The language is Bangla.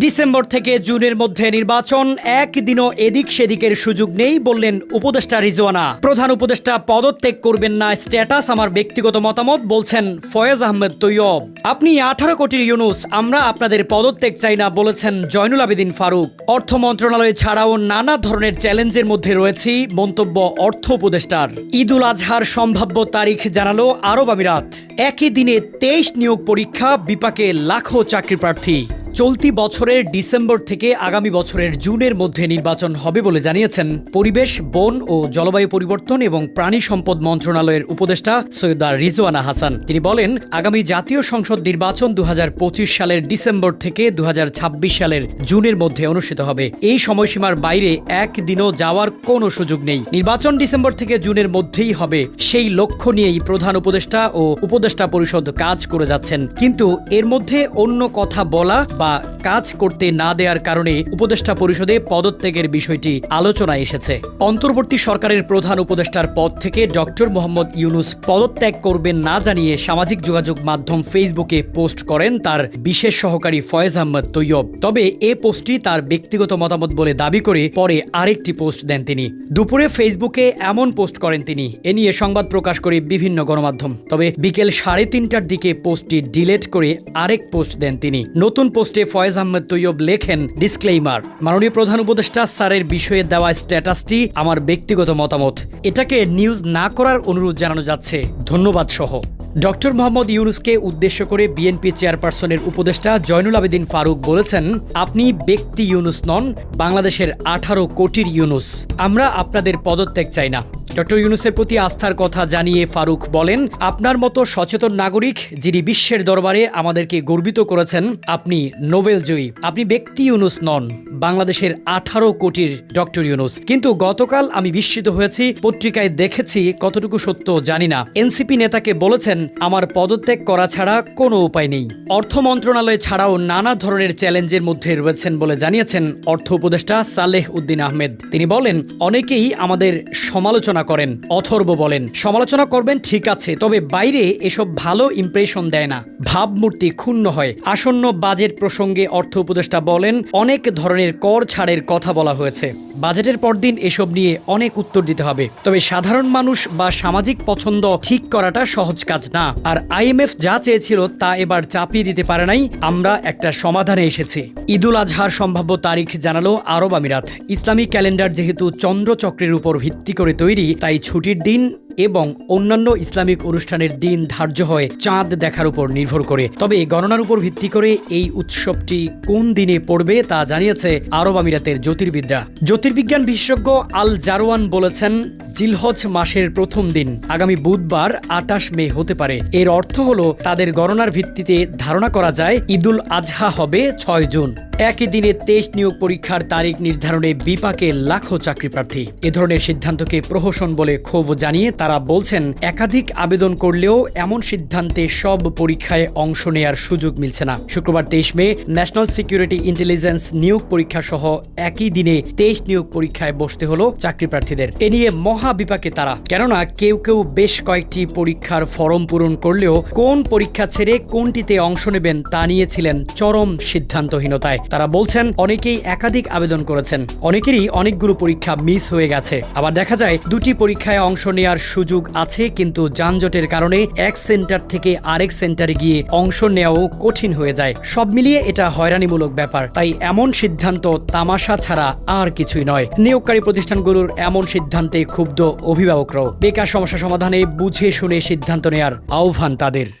ডিসেম্বর থেকে জুনের মধ্যে নির্বাচন, একদিনও এদিক সেদিকের সুযোগ নেই বললেন উপদেষ্টা রিজওয়ানা। প্রধান উপদেষ্টা পদত্যাগ করবেন না স্ট্যাটাস, আমার ব্যক্তিগত মতামত, বলছেন ফয়েজ আহমেদ তৈয়ব। আপনি আঠারো কোটির ইউনুস, আমরা আপনাদের পদত্যাগ চাই না, বলেছেন জয়নুল আবেদিন ফারুক। অর্থ মন্ত্রণালয় ছাড়াও নানা ধরনের চ্যালেঞ্জের মধ্যে রয়েছে, মন্তব্য অর্থ উপদেষ্টার। ঈদুল আজহার সম্ভাব্য তারিখ জানালো আরব আমিরাত। একই দিনে তেইশ নিয়োগ পরীক্ষা, বিপাকে লাখো চাকরি প্রার্থী। চলতি বছরের ডিসেম্বর থেকে আগামী বছরের জুনের মধ্যে নির্বাচন হবে বলে জানিয়েছেন পরিবেশ, বন ও জলবায়ু পরিবর্তন এবং প্রাণী সম্পদ মন্ত্রণালয়ের উপদেষ্টা সৈয়দা রিজওয়ানা হাসান। তিনি বলেন, আগামী জাতীয় সংসদ নির্বাচন দু হাজার পঁচিশ সালের ডিসেম্বর থেকে দু হাজার ছাব্বিশ সালের জুনের মধ্যে অনুষ্ঠিত হবে। এই সময়সীমার বাইরে একদিনও যাওয়ার কোনো সুযোগ নেই। নির্বাচন ডিসেম্বর থেকে জুনের মধ্যেই হবে। সেই লক্ষ্য নিয়েই প্রধান উপদেষ্টা ও উপদেষ্টা পরিষদ কাজ করে যাচ্ছেন। কিন্তু এর মধ্যে অন্য কথা বলা বা কাজ করতে না দেওয়ার কারণে উপদেষ্টা পরিষদে পদত্যাগের বিষয়টি আলোচনায় এসেছে। অন্তর্বর্তী সরকারের প্রধান উপদেষ্টার পদ থেকে ডক্টর মোহাম্মদ ইউনুস পদত্যাগ করবেন না জানিয়ে সামাজিক যোগাযোগ মাধ্যম ফেসবুকে পোস্ট করেন তার বিশেষ সহকারী ফয়েজ আহমদ তৈয়ব। তবে এ পোস্টটি তার ব্যক্তিগত মতামত বলে দাবি করে পরে আরেকটি পোস্ট দেন তিনি। দুপুরে ফেসবুকে এমন পোস্ট করেন তিনি। এ নিয়ে সংবাদ প্রকাশ করে বিভিন্ন গণমাধ্যম। তবে বিকেল সাড়ে তিনটার দিকে পোস্টটি ডিলেট করে আরেক পোস্ট দেন তিনি। নতুন পোস্টে ফয়েজ আহমেদ তৈয়ব লেখেন ডিসক্লেইমার। মাননীয় প্রধান উপদেষ্টা স্যারের বিষয়ে দেওয়া স্ট্যাটাসটি আমার ব্যক্তিগত মতামত। এটাকে নিউজ না করার অনুরোধ জানানো যাচ্ছে। ধন্যবাদ সহ। ডক্টর মোহাম্মদ ইউনুসকে উদ্দেশ্য করে বিএনপি চেয়ারপারসনের উপদেষ্টা জয়নুল আবেদিন ফারুক বলেছেন, আপনি ব্যক্তি ইউনুস নন, বাংলাদেশের আঠারো কোটির ইউনুস। আমরা আপনাদের পদত্যাগ চাই না। ডক্টর ইউনুসের প্রতি আস্থার কথা জানিয়ে ফারুক বলেন, আপনার মতো সচেতন নাগরিক যিনি বিশ্বের দরবারে আমাদেরকে গর্বিত করেছেন, আপনি নোবেল জয়ী। আপনি ব্যক্তি ইউনুস নন, বাংলাদেশের আঠারো কোটির ডক্টর ইউনুস। কিন্তু গতকাল আমি বিস্মিত হয়েছি, পত্রিকায় দেখেছি কতটুকু সত্য জানি না। এনসিপি নেতাকে বলেছেন, আমার পদত্যাগ করা ছাড়া কোনো উপায় নেই। অর্থ মন্ত্রণালয় ছাড়াও নানা ধরনের চ্যালেঞ্জের মধ্যে রয়েছেন বলে জানিয়েছেন অর্থ উপদেষ্টা সালেহ উদ্দিন আহমেদ। তিনি বলেন, অনেকেই আমাদের সমালোচনা করেন, অথর্ব বলেন, সমালোচনা করবেন ঠিক আছে, তবে বাইরে এসব ভালো ইমপ্রেশন দেয় না। ভাবমূর্তি ক্ষুণ্ণ হয়। আসন্ন বাজেট প্রসঙ্গে অর্থ উপদেষ্টা বলেন, অনেক ধরনের কর ছাড়ের কথা বলা হয়েছে। বাজেটের পরদিন এসব নিয়ে অনেক উত্তর দিতে হবে। তবে সাধারণ মানুষ বা সামাজিক পছন্দ ঠিক করাটা সহজ কাজ না। আর আইএমএফ যা চেয়েছিল তা এবার চাপিয়ে দিতে পারে নাই, আমরা একটা সমাধানে এসেছি। ঈদুল আজহার সম্ভাব্য তারিখ জানালো আরব আমিরাত। ইসলামী ক্যালেন্ডার যেহেতু চন্দ্রচক্রের উপর ভিত্তি করে তৈরি তাই ছুটির দিন এবং অন্যান্য ইসলামিক অনুষ্ঠানের দিন ধার্য হয় চাঁদ দেখার উপর নির্ভর করে। তবে গণনার উপর ভিত্তি করে এই উৎসবটি কোন দিনে পড়বে তা জানিয়েছে আরব আমিরাতের জ্যোতির্বিদরা। জ্যোতির্বিজ্ঞান বিশেষজ্ঞ আল জারোয়ান বলেছেন, জিলহজ মাসের প্রথম দিন আগামী বুধবার আটাশ মে হতে পারে। এর অর্থ হলো, তাদের গণনার ভিত্তিতে ধারণা করা যায়, ঈদুল আজহা হবে ছয় জুন। একই দিনে তেইশ নিয়োগ পরীক্ষার তারিখ নির্ধারণে বিপাকে লাখো চাকরি প্রার্থী। এ ধরনের সিদ্ধান্তকে প্রহসন বলে ক্ষোভ জানিয়ে তারা বলছেন, একাধিক আবেদন করলেও এমন সিদ্ধান্তে সব পরীক্ষায় অংশ নেয়ার সুযোগ মিলছে না। শুক্রবার তেইশ মে, ন্যাশনাল সিকিউরিটি ইন্টেলিজেন্স নিয়োগ পরীক্ষা সহ একই দিনে তেইশ নিয়োগ পরীক্ষায় বসতে হলো চাকরি প্রার্থীদের। এ নিয়ে মহা বিপাকে তারা। কেননা কেউ কেউ বেশ কয়েকটি পরীক্ষার ফরম পূরণ করলেও কোন পরীক্ষা ছেড়ে কোনটিতে অংশ নেবেন তা নিয়েছিলেন চরম সিদ্ধান্তহীনতায়। তারা বলছেন, অনেকেই একাধিক আবেদন করেছেন। অনেকেরই অনেকগুলো পরীক্ষা মিস হয়ে গেছে। আবার দেখা যায়, দুটি পরীক্ষায় অংশ নেওয়ার সুযোগ আছে, কিন্তু যানজটের কারণে এক সেন্টার থেকে আরেক সেন্টারে গিয়ে অংশ নেওয়াও কঠিন হয়ে যায়। সব মিলিয়ে এটা হয়রানিমূলক ব্যাপার। তাই এমন সিদ্ধান্ত তামাশা ছাড়া আর কিছুই নয়। নিয়োগকারী প্রতিষ্ঠানগুলোর এমন সিদ্ধান্তে ক্ষুব্ধ অভিভাবকরাও। বেকার সমস্যা সমাধানে বুঝে শুনে সিদ্ধান্ত নেয়ার আহ্বান তাদের।